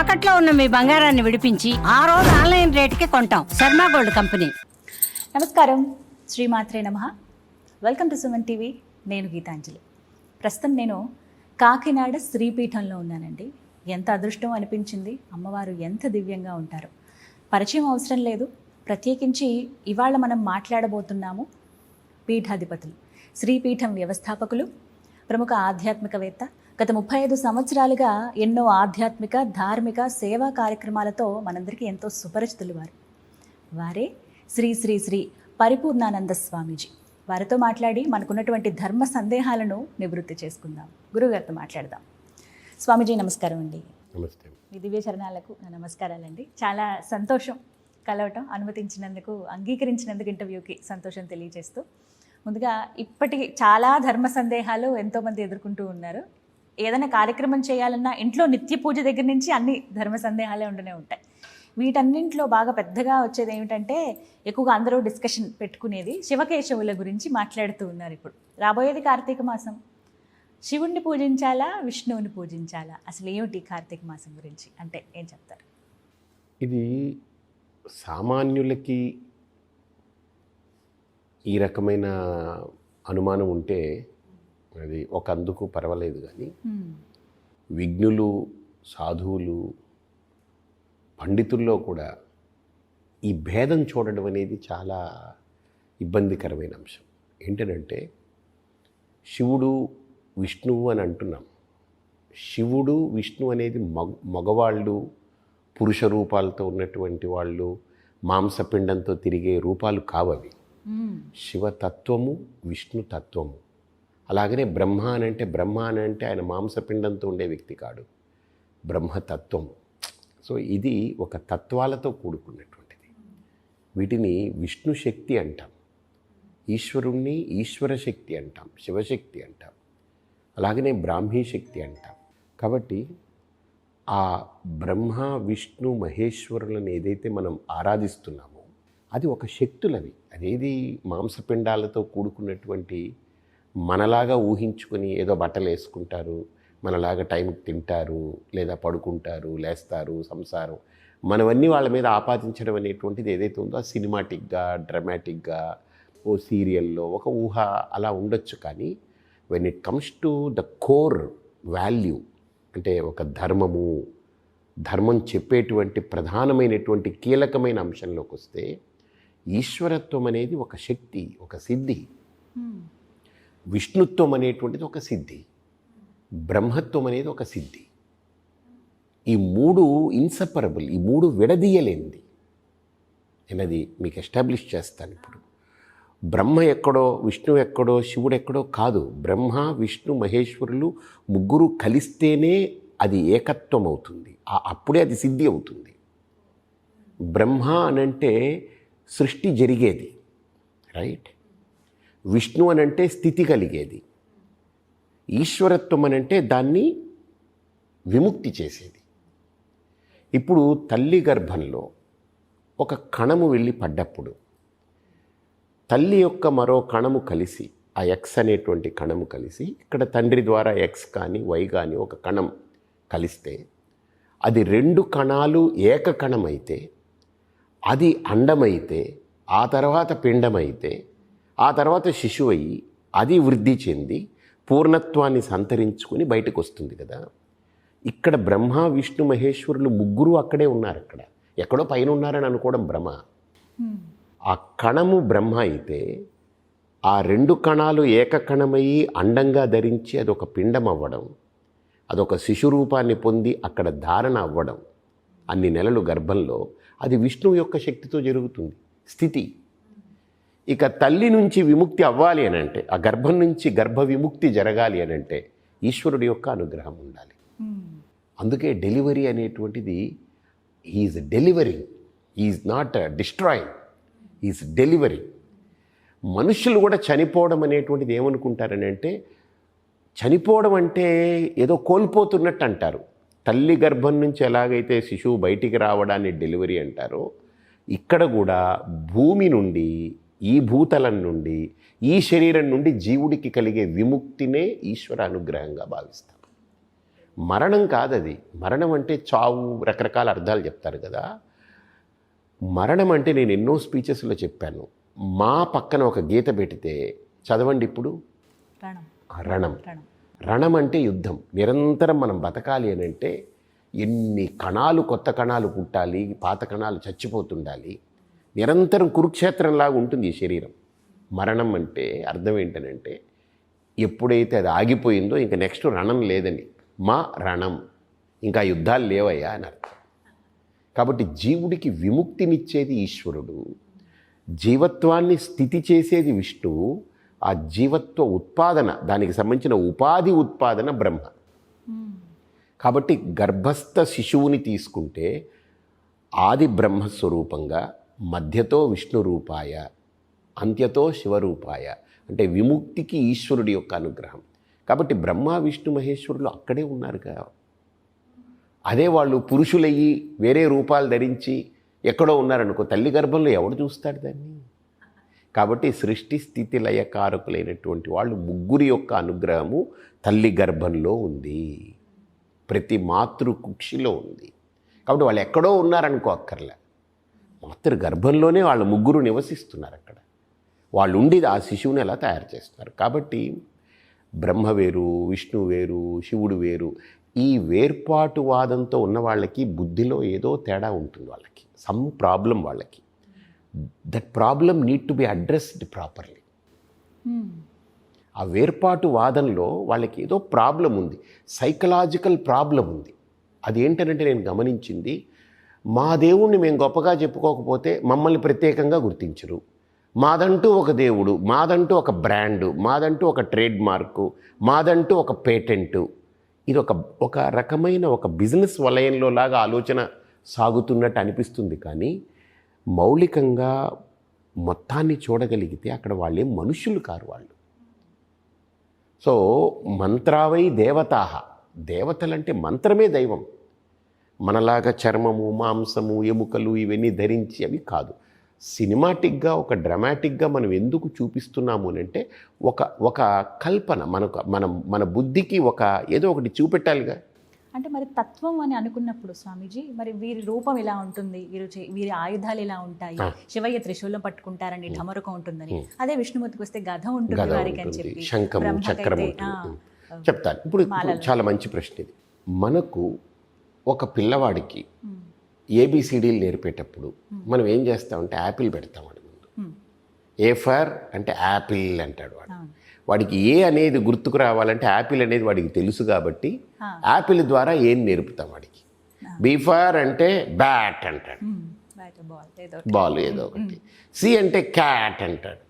తాకట్లో ఉన్న మీ బంగారాన్ని విడిపించి ఆ రోజు ఆన్లైన్ రేటుకి కొంటాం. Sharma gold company. నమస్కారం. శ్రీమాత్రే నమ. Welcome to Suman TV. నేను గీతాంజలి. ప్రస్తుతం నేను కాకినాడ శ్రీపీఠంలో ఉన్నానండి. ఎంత అదృష్టం అనిపించింది? అమ్మవారు ఎంత దివ్యంగా ఉంటారు? పరిచయం అవసరం లేదు. ప్రత్యేకించి ఇవాళ మనం మాట్లాడబోతున్నాము పీఠాధిపతులు శ్రీపీఠం వ్యవస్థాపకులు ప్రముఖ ఆధ్యాత్మికవేత్త గత ముప్పై ఐదు సంవత్సరాలుగా ఎన్నో ఆధ్యాత్మిక ధార్మిక సేవా కార్యక్రమాలతో మనందరికీ ఎంతో సుపరిచితులు వారు. వారే శ్రీ శ్రీ శ్రీ పరిపూర్ణానంద స్వామీజీ. వారితో మాట్లాడి మనకున్నటువంటి ధర్మ సందేహాలను నివృత్తి చేసుకుందాం. గురుగారితో మాట్లాడదాం. స్వామీజీ నమస్కారం అండి. నమస్తే. మీ దివ్య చరణాలకు నా నమస్కారాలండి. చాలా సంతోషం కలవటం అనుమతించినందుకు అంగీకరించినందుకు ఇంటర్వ్యూకి సంతోషం తెలియజేస్తూ. ముందుగా ఇప్పటికి చాలా ధర్మ సందేహాలు ఎంతోమంది ఎదుర్కొంటూ ఉన్నారు. ఏదైనా కార్యక్రమం చేయాలన్నా ఇంట్లో నిత్య పూజ దగ్గర నుంచి అన్ని ధర్మ సందేహాలే ఉండనే ఉంటాయి. వీటన్నింటిలో బాగా పెద్దగా వచ్చేది ఏమిటంటే ఎక్కువగా అందరూ డిస్కషన్ పెట్టుకునేది శివకేశవుల గురించి మాట్లాడుతూ ఉన్నారు ఇప్పుడు. రాబోయేది కార్తీక మాసం. శివుణ్ణి పూజించాలా విష్ణువుని పూజించాలా? అసలు ఏమిటి కార్తీక మాసం గురించి? అంటే ఏం చెప్తారు? ఇది సామాన్యులకి ఈ రకమైన అనుమానం ఉంటే అది ఒక అందుకు పర్వాలేదు కానీ విఘ్నులు సాధువులు పండితుల్లో కూడా ఈ భేదం చూడడం అనేది చాలా ఇబ్బందికరమైన అంశం. ఏంటంటే శివుడు విష్ణువు అని అంటున్నాం. శివుడు విష్ణు అనేది మగ మగవాళ్ళు పురుష రూపాలతో ఉన్నటువంటి వాళ్ళు మాంసపిండంతో తిరిగే రూపాలు కావవి. శివతత్వము విష్ణు తత్వము అలాగనే బ్రహ్మ అని అంటే బ్రహ్మ అని అంటే ఆయన మాంసపిండంతో ఉండే వ్యక్తి కాడు. బ్రహ్మతత్వం. సో ఇది ఒక తత్వాలతో కూడుకున్నటువంటిది. వీటిని విష్ణు శక్తి అంటాం. ఈశ్వరుణ్ణి ఈశ్వర శక్తి అంటాం. శివశక్తి అంటాం. అలాగనే బ్రాహ్మీ శక్తి అంటాం. కాబట్టి ఆ బ్రహ్మ విష్ణు మహేశ్వరులను ఏదైతే మనం ఆరాధిస్తున్నామో అది ఒక శక్తులవి. అదేది మాంసపిండాలతో కూడుకున్నటువంటి మనలాగా ఊహించుకొని ఏదో బట్టలు వేసుకుంటారు మనలాగా టైంకి తింటారు లేదా పడుకుంటారు లేస్తారు సంసారం. మనవన్నీ వాళ్ళ మీద ఆపాదించడం అనేటువంటిది ఏదైతే ఉందో ఆ సినిమాటిక్గా డ్రమాటిక్గా ఓ సీరియల్లో ఒక ఊహ అలా ఉండొచ్చు. కానీ when it comes to the core value అంటే ఒక ధర్మము ధర్మం చెప్పేటువంటి ప్రధానమైనటువంటి కీలకమైన అంశంలోకి వస్తే ఈశ్వరత్వం అనేది ఒక శక్తి ఒక సిద్ధి. Hmm. విష్ణుత్వం అనేటువంటిది ఒక సిద్ధి. బ్రహ్మత్వం అనేది ఒక సిద్ధి. ఈ మూడు ఇన్సపరబుల్ ఈ మూడు విడదీయలేనిది. నేను అది మీకు ఎస్టాబ్లిష్ చేస్తాను ఇప్పుడు. బ్రహ్మ ఎక్కడో విష్ణు ఎక్కడో శివుడు ఎక్కడో కాదు. బ్రహ్మ విష్ణు మహేశ్వరులు ముగ్గురు కలిస్తేనే అది ఏకత్వం అవుతుంది అప్పుడే అది సిద్ధి అవుతుంది. బ్రహ్మ అనంటే సృష్టి జరిగేది. రైట్? విష్ణు అనంటే స్థితి కలిగేది. ఈశ్వరత్వం అనంటే దాన్ని విముక్తి చేసేది. ఇప్పుడు తల్లి గర్భంలో ఒక కణము వెళ్ళి పడ్డప్పుడు తల్లి యొక్క మరో కణము కలిసి ఆ ఎక్స్ అనేటువంటి కణము కలిసి ఇక్కడ తండ్రి ద్వారా ఎక్స్ కానీ వై కానీ ఒక కణం కలిస్తే అది రెండు కణాలు ఏకకణమైతే అది అండమైతే ఆ తర్వాత పిండమైతే ఆ తర్వాత శిశువు అయ్యి అది వృద్ధి చెంది పూర్ణత్వాన్ని సంతరించుకుని బయటకు వస్తుంది కదా. ఇక్కడ బ్రహ్మ విష్ణు మహేశ్వరులు ముగ్గురు అక్కడే ఉన్నారు అక్కడ. ఎక్కడో పైన ఉన్నారని అనుకోవడం భ్రమ. ఆ కణము బ్రహ్మ అయితే ఆ రెండు కణాలు ఏకకణమయ్యి అండంగా ధరించి అదొక పిండం అవ్వడం అదొక శిశు రూపాన్ని పొంది అక్కడ ధారణ అవ్వడం అన్ని నెలలు గర్భంలో అది విష్ణువు యొక్క శక్తితో జరుగుతుంది. స్థితి. ఇక తల్లి నుంచి విముక్తి అవ్వాలి అని అంటే ఆ గర్భం నుంచి గర్భ విముక్తి జరగాలి అని అంటే ఈశ్వరుడి యొక్క అనుగ్రహం ఉండాలి. అందుకే డెలివరీ అనేటువంటిది is delivering is not destroying is delivering. మనుషులు కూడా చనిపోవడం అనేటువంటిది ఏమనుకుంటారని అంటే చనిపోవడం అంటే ఏదో కోల్పోతున్నట్టు అంటారు. తల్లి గర్భం నుంచి ఎలాగైతే శిశువు బయటికి రావడాన్ని డెలివరీ అంటారో ఇక్కడ కూడా భూమి నుండి ఈ భూతలం నుండి ఈ శరీరం నుండి జీవుడికి కలిగే విముక్తినే ఈశ్వర అనుగ్రహంగా భావిస్తాం. మరణం కాదు అది మరణం అంటే చావు రకరకాల అర్థాలు చెప్తారు కదా. మరణం అంటే నేను ఎన్నో స్పీచెస్లో చెప్పాను. మా పక్కన ఒక గీత పెడితే చదవండి ఇప్పుడు. రణం. రణం. రణం. రణం అంటే యుద్ధం. నిరంతరం మనం బతకాలి అని అంటే ఎన్ని కణాలు కొత్త కణాలు పుట్టాలి పాత కణాలు చచ్చిపోతుండాలి. నిరంతరం కురుక్షేత్రంలాగా ఉంటుంది ఈ శరీరం. మరణం అంటే అర్థం ఏంటనంటే ఎప్పుడైతే అది ఆగిపోయిందో ఇంకా నెక్స్ట్ రణం లేదని. మా రణం. ఇంకా యుద్ధాలు లేవయ్యా అని అర్థం. కాబట్టి జీవుడికి విముక్తినిచ్చేది ఈశ్వరుడు. జీవత్వాన్ని స్థితి చేసేది విష్ణువు ఆ జీవత్వ ఉత్పాదన దానికి సంబంధించిన ఉపాధి ఉత్పాదన బ్రహ్మ. కాబట్టి గర్భస్థ శిశువుని తీసుకుంటే ఆది బ్రహ్మస్వరూపంగా మధ్యతో విష్ణు రూపాయ అంత్యతో శివరూపాయ అంటే విముక్తికి ఈశ్వరుడి యొక్క అనుగ్రహం. కాబట్టి బ్రహ్మ విష్ణు మహేశ్వరులు అక్కడే ఉన్నారుగా. అదే వాళ్ళు పురుషులయ్యి వేరే రూపాలు ధరించి ఎక్కడో ఉన్నారనుకో తల్లి గర్భంలో ఎవడు చూస్తాడు దాన్ని? కాబట్టి సృష్టి స్థితి లయకారకులైనటువంటి వాళ్ళు ముగ్గురి యొక్క అనుగ్రహము తల్లి గర్భంలో ఉంది. ప్రతి మాతృ కుక్షిలో ఉంది. కాబట్టి వాళ్ళు ఎక్కడో ఉన్నారనుకో అక్కర్లే. మాతృ గర్భంలోనే వాళ్ళ ముగ్గురు నివసిస్తున్నారు అక్కడ. వాళ్ళు ఉండి ఆ శిశువుని ఎలా తయారు చేస్తున్నారు? కాబట్టి బ్రహ్మ వేరు విష్ణు వేరు శివుడు వేరు ఈ వేర్పాటువాదంతో ఉన్న వాళ్ళకి బుద్ధిలో ఏదో తేడా ఉంటుంది వాళ్ళకి సమ్ ప్రాబ్లం వాళ్ళకి. That problem need to be addressed properly ఆ వేర్పాటు వాదంలో వాళ్ళకి ఏదో ప్రాబ్లం ఉంది సైకలాజికల్ ప్రాబ్లం ఉంది. అది ఏంటంటే నేను గమనించింది మా దేవుణ్ణి మేము గొప్పగా చెప్పుకోకపోతే మమ్మల్ని ప్రత్యేకంగా గుర్తించరు. మాదంటూ ఒక దేవుడు మాదంటూ ఒక బ్రాండు మాదంటూ ఒక ట్రేడ్ మార్కు మాదంటూ ఒక పేటెంటు. ఇది ఒక ఒక రకమైన ఒక బిజినెస్ వలయంలో లాగా ఆలోచన సాగుతున్నట్టు అనిపిస్తుంది కానీ మౌలికంగా మొత్తాన్ని చూడగలిగితే అక్కడ వాళ్ళే మనుషులు కారు వాళ్ళు. సో మంత్రావై దేవతాహ దేవతలంటే మంత్రమే దైవం. మనలాగా చర్మము మాంసము ఎముకలు ఇవన్నీ ధరించి అవి కాదు. సినిమాటిక్గా ఒక డ్రమాటిక్గా మనం ఎందుకు చూపిస్తున్నాము అని అంటే ఒక ఒక కల్పన మనకు మనం మన బుద్ధికి ఒక ఏదో ఒకటి చూపెట్టాలిగా. అంటే మరి తత్వం అని అనుకున్నప్పుడు స్వామీజీ మరి వీరి రూపం ఇలా ఉంటుంది? వీరు వీరి ఆయుధాలు ఇలా ఉంటాయి? శివయ్య త్రిశూలం పట్టుకుంటారని ఢమరుకం ఉంటుందని అదే విష్ణుమూర్తికి వస్తే గధ ఉంటుంది వారికి అని చెప్పి. బ్రహ్మకైతే, చక్రం చెప్తాను. ఇప్పుడు చాలా మంచి ప్రశ్న ఇది. మనకు ఒక పిల్లవాడికి ఏబిసిడీలు నేర్పేటప్పుడు మనం ఏం చేస్తామంటే యాపిల్ పెడతాం వాడి ముందు. ఉమ్, ఏ ఫర్ అంటే యాపిల్ అంటాడు వాడు. వాడికి ఏ అనేది గుర్తుకు రావాలంటే యాపిల్ అనేది వాడికి తెలుసు కాబట్టి. యాపిల్ ద్వారా ఏం నేర్పుతాం వాడికి? బీ ఫర్ అంటే బ్యాట్ అంటాడు. బాల్ ఏదో ఒకటి. సి అంటే క్యాట్ అంటాడు.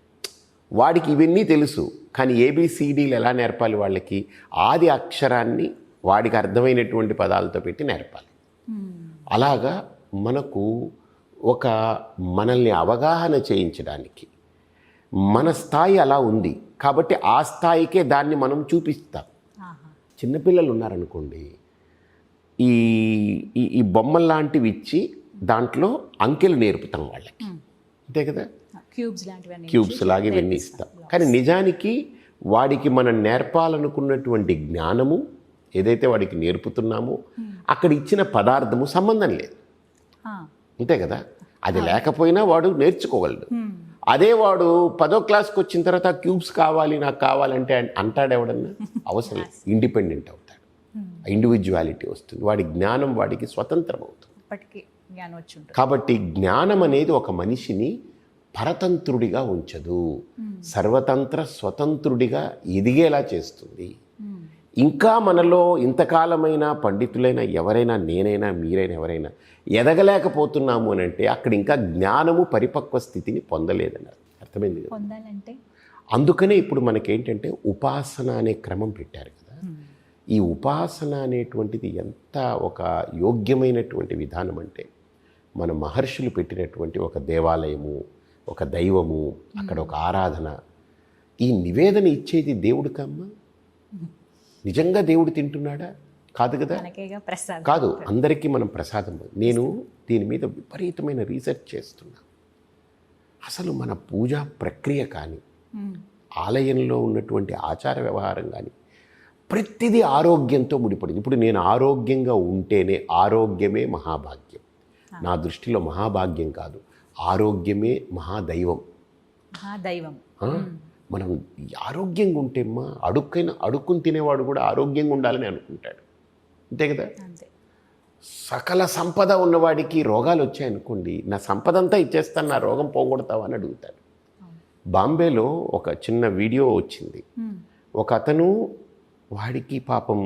వాడికి ఇవన్నీ తెలుసు. కానీ ఏబిసిడీలు ఎలా నేర్పాలి వాళ్ళకి? ఆది అక్షరాన్ని వాడికి అర్థమైనటువంటి పదాలతో పెట్టి నేర్పాలి. అలాగా మనకు ఒక మనల్ని అవగాహన చేయించడానికి మన స్థాయి అలా ఉంది. కాబట్టి ఆ స్థాయికే దాన్ని మనం చూపిస్తాం. చిన్నపిల్లలు ఉన్నారనుకోండి ఈ ఈ ఈ బొమ్మలు లాంటివి ఇచ్చి దాంట్లో అంకెలు నేర్పుతాం వాళ్ళకి. అంతే కదా? క్యూబ్స్ లాంటివన్నీ క్యూబ్స్ లాగా ఇవన్నీ ఇస్తాం. కానీ నిజానికి వాడికి మనం నేర్పాలనుకున్నటువంటి జ్ఞానము ఏదైతే వాడికి నేర్పుతున్నామో అక్కడ ఇచ్చిన పదార్థము సంబంధం లేదు. అంతే కదా? అది లేకపోయినా వాడు నేర్చుకోగలడు. అదే వాడు పదో క్లాస్కి వచ్చిన తర్వాత క్యూబ్స్ కావాలి నాకు కావాలంటే అంటాడు ఎవడన్నా? అవసరం లేదు. ఇండిపెండెంట్ అవుతాడు. ఇండివిజువాలిటీ వస్తుంది. వాడి జ్ఞానం వాడికి స్వతంత్రం అవుతుంది. కాబట్టి జ్ఞానం అనేది ఒక మనిషిని పరతంత్రుడిగా ఉంచదు. సర్వతంత్ర స్వతంత్రుడిగా ఎదిగేలా చేస్తుంది. ఇంకా మనలో ఇంతకాలమైన పండితులైన ఎవరైనా నేనైనా మీరైనా ఎవరైనా ఎదగలేకపోతున్నాము అని అంటే అక్కడ ఇంకా జ్ఞానము పరిపక్వ స్థితిని పొందలేదన్నారు. అర్థమైంది కదా? పొందాలంటే? అందుకనే ఇప్పుడు మనకేంటంటే ఉపాసన అనే క్రమం పెట్టారు కదా. ఈ ఉపాసన అనేటువంటిది ఎంత ఒక యోగ్యమైనటువంటి విధానం అంటే మన మహర్షులు పెట్టినటువంటి ఒక దేవాలయము ఒక దైవము అక్కడ ఒక ఆరాధన. ఈ నివేదన ఇచ్చేది దేవుడికమ్మా? నిజంగా దేవుడు తింటున్నాడా? కాదు కదా? కాదు అందరికీ మనం ప్రసాదం. నేను దీని మీద విపరీతమైన రీసెర్చ్ చేస్తున్నా. అసలు మన పూజా ప్రక్రియ కానీ ఆలయంలో ఉన్నటువంటి ఆచార వ్యవహారం కానీ ప్రతిదీ ఆరోగ్యంతో ముడిపడింది. ఇప్పుడు నేను ఆరోగ్యంగా ఉంటేనే ఆరోగ్యమే మహాభాగ్యం. నా దృష్టిలో మహాభాగ్యం కాదు ఆరోగ్యమే మహాదైవం. మహా దైవం ఆ? మనం ఆరోగ్యంగా ఉంటే మా అడుక్కైన అడుక్కుని తినేవాడు కూడా ఆరోగ్యంగా ఉండాలని అనుకుంటాడు. అంతే కదా? సకల సంపద ఉన్నవాడికి రోగాలు వచ్చాయనుకోండి నా సంపద అంతా ఇచ్చేస్తాను నా రోగం పోగొడతావా అని అడుగుతాడు. బాంబేలో ఒక చిన్న వీడియో వచ్చింది. ఒక అతను వాడికి పాపం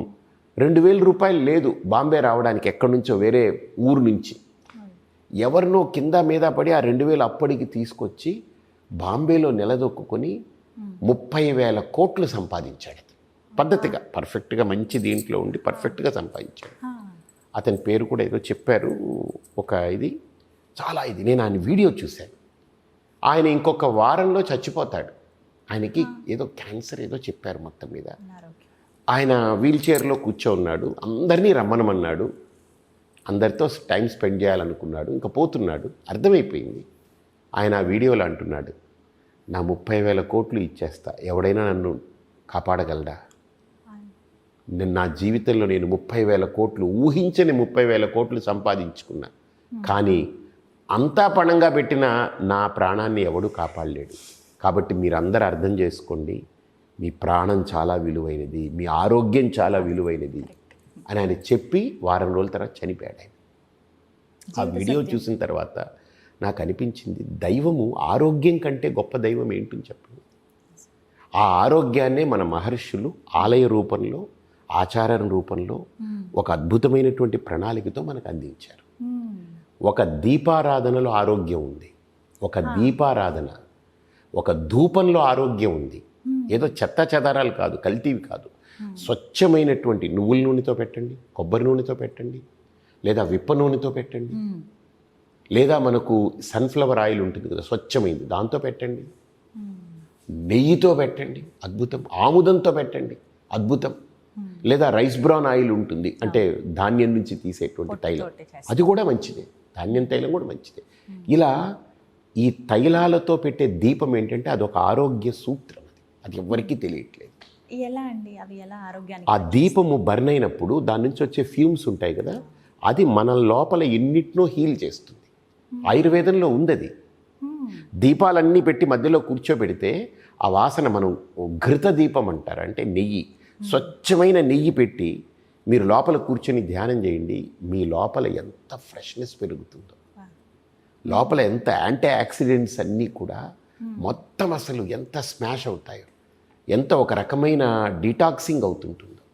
రెండు వేల రూపాయలు లేదు బాంబే రావడానికి ఎక్కడి నుంచో వేరే ఊరు నుంచి. ఎవరినో కింద మీద పడి ఆ రెండు వేలు అప్పటికి తీసుకొచ్చి బాంబేలో నిలదొక్కుని ముప్పై వేల కోట్లు సంపాదించాడు. పద్ధతిగా పర్ఫెక్ట్గా మంచి దీంట్లో ఉండి పర్ఫెక్ట్గా సంపాదించాడు. అతని పేరు కూడా ఏదో చెప్పారు ఒక ఇది. చాలా ఇది. నేను ఆయన వీడియో చూశాను. ఆయన ఇంకొక వారంలో చచ్చిపోతాడు. ఆయనకి ఏదో క్యాన్సర్ ఏదో చెప్పారు మొత్తం మీద. ఆయన వీల్ చైర్లో కూర్చోన్నాడు. అందరినీ రమ్మనమన్నాడు. అందరితో టైం స్పెండ్ చేయాలనుకున్నాడు. ఇంకా పోతున్నాడు. అర్థమైపోయింది. ఆయన ఆ వీడియోలో అంటున్నాడు. నా ముప్పై వేల కోట్లు ఇచ్చేస్తా. ఎవడైనా నన్ను కాపాడగలడా? నేను నా జీవితంలో నేను ముప్పై వేల కోట్లు ఊహించని ముప్పై వేల కోట్లు సంపాదించుకున్నా. కానీ అంతా పణంగా పెట్టిన నా ప్రాణాన్ని ఎవడు కాపాడలేడు. కాబట్టి మీరందరూ అర్థం చేసుకోండి మీ ప్రాణం చాలా విలువైనది మీ ఆరోగ్యం చాలా విలువైనది అని ఆయన చెప్పి వారం రోజుల తర్వాత చనిపోయాడు ఆ వీడియో చూసిన తర్వాత నాకు అనిపించింది దైవము ఆరోగ్యం కంటే గొప్ప దైవం ఏంటని చెప్పండి ఆ ఆరోగ్యాన్నే మన మహర్షులు ఆలయ రూపంలో ఆచారం రూపంలో ఒక అద్భుతమైనటువంటి ప్రణాళికతో మనకు అందించారు. ఒక దీపారాధనలో ఆరోగ్యం ఉంది. ఒక దీపారాధన ఒక ధూపంలో ఆరోగ్యం ఉంది. ఏదో చెత్త చెదారాలు కాదు కల్తీవి కాదు. స్వచ్ఛమైనటువంటి నువ్వుల నూనెతో పెట్టండి కొబ్బరి నూనెతో పెట్టండి లేదా విప్ప నూనెతో పెట్టండి. లేదా మనకు సన్ఫ్లవర్ ఆయిల్ ఉంటుంది కదా స్వచ్ఛమైంది. దాంతో పెట్టండి. నెయ్యితో పెట్టండి. అద్భుతం. ఆముదంతో పెట్టండి. అద్భుతం. లేదా రైస్ బ్రౌన్ ఆయిల్ ఉంటుంది. అంటే ధాన్యం నుంచి తీసేటువంటి తైలం. అది కూడా మంచిదే. ధాన్యం తైలం కూడా మంచిదే. ఇలా ఈ తైలాలతో పెట్టే దీపం ఏంటంటే అదొక ఆరోగ్య సూత్రం అది. అది ఎవరికీ తెలియట్లేదు. ఎలా అండి? అవి ఎలా ఆరోగ్యానికి ఆ దీపము బర్న్ అయినప్పుడు దాని నుంచి వచ్చే ఫ్యూమ్స్ ఉంటాయి కదా అది మన లోపల ఎన్నిటినో హీల్ చేస్తుంది. ఆయుర్వేదంలో ఉంది అది. దీపాలన్నీ పెట్టి మధ్యలో కూర్చోబెడితే ఆ వాసన మనం ఘృత దీపం అంటారు. అంటే నెయ్యి. స్వచ్ఛమైన నెయ్యి పెట్టి మీరు లోపల కూర్చొని ధ్యానం చేయండి. మీ లోపల ఎంత ఫ్రెష్నెస్ పెరుగుతుందో. లోపల ఎంత యాంటీ ఆక్సిడెంట్స్ అన్నీ కూడా మొత్తం అసలు ఎంత స్మాష్ అవుతాయో. ఎంత ఒక రకమైన డిటాక్సింగ్ అవుతుంటుందో.